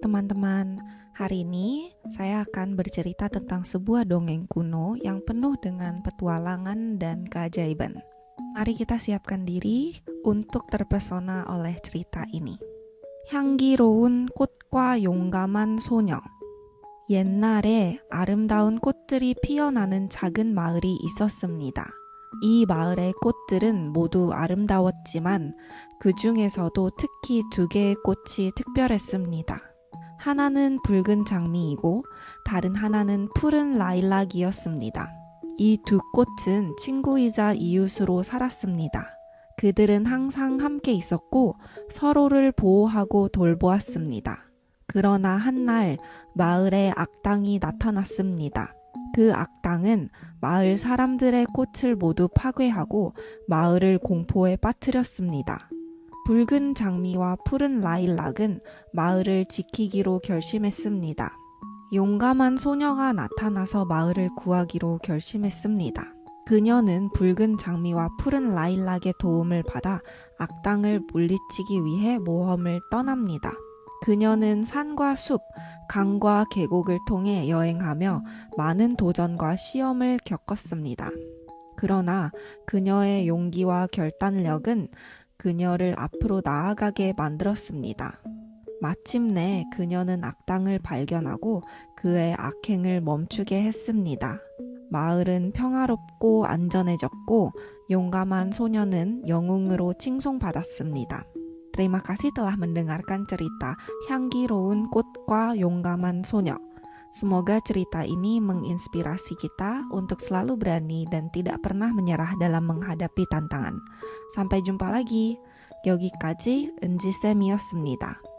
teman-teman. Hari ini saya akan bercerita tentang sebuah dongeng kuno yang penuh dengan petualangan dan keajaiban. Mari kita siapkan diri untuk terpesona oleh cerita ini. 향기로운 꽃과 용감한 소녀. 옛날에 아름다운 꽃들이 피어나는 작은 마을이 있었습니다. 이 마을의 꽃들은 모두 아름다웠지만 그 중에서도 특히 두 개의 꽃이 특별했습니다. 하나는 붉은 장미이고 다른 하나는 푸른 라일락이었습니다. 이 두 꽃은 친구이자 이웃으로 살았습니다. 그들은 항상 함께 있었고 서로를 보호하고 돌보았습니다. 그러나 한날 마을에 악당이 나타났습니다. 그 악당은 마을 사람들의 꽃을 모두 파괴하고 마을을 공포에 빠뜨렸습니다. 붉은 장미와 푸른 라일락은 마을을 지키기로 결심했습니다. 용감한 소녀가 나타나서 마을을 구하기로 결심했습니다. 그녀는 붉은 장미와 푸른 라일락의 도움을 받아 악당을 물리치기 위해 모험을 떠납니다. 그녀는 산과 숲, 강과 계곡을 통해 여행하며 많은 도전과 시험을 겪었습니다. 그러나 그녀의 용기와 결단력은 그녀를 앞으로 나아가게 만들었습니다. 마침내 그녀는 악당을 발견하고 그의 악행을 멈추게 했습니다. 마을은 평화롭고 안전해졌고 용감한 소녀는 영웅으로 칭송받았습니다. Terima kasih telah mendengarkan cerita 향기로운 꽃과 용감한 Sonya. Semoga cerita ini menginspirasi kita untuk selalu berani dan tidak pernah menyerah dalam menghadapi tantangan. Sampai jumpa lagi. 여기까지 은지쌤이었습니다.